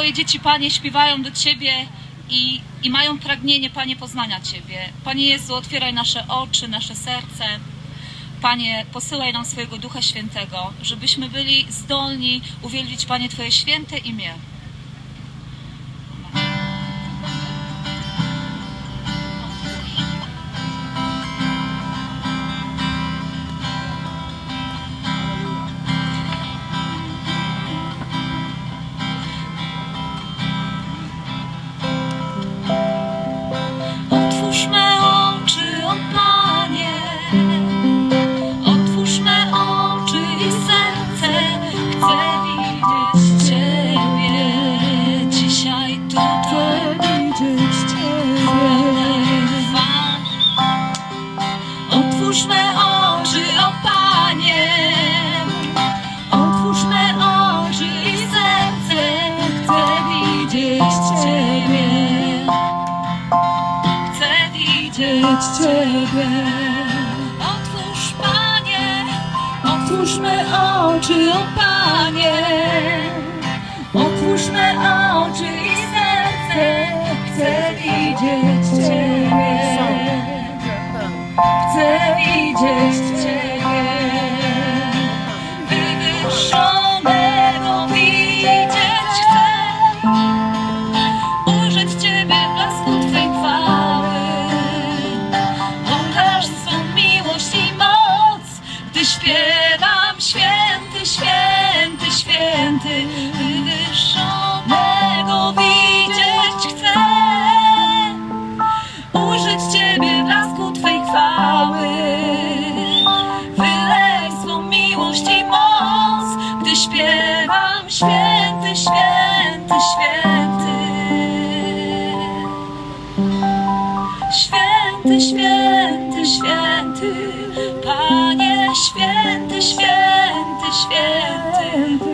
Twoje dzieci, Panie, śpiewają do Ciebie i, i mają pragnienie, Panie, poznania Ciebie. Panie Jezu, otwieraj nasze oczy, nasze serce. Panie, posyłaj nam swojego Ducha Świętego, żebyśmy byli zdolni uwielbić, Panie, Twoje święte imię. Widzieć Ciebie. Otwórz, Panie, otwórz me oczy, o Panie. Otwórz me oczy i serce, chcę widzieć Ciebie. Chcę widzieć śpiewam święty, święty, święty, wywyższonego widzieć chcę. Ujrzeć Ciebie w blasku Twej chwały. Wylej swą miłość i moc, gdy śpiewam święty, święty, święty. Święty, święty, święty, Panie święty, święty, święty.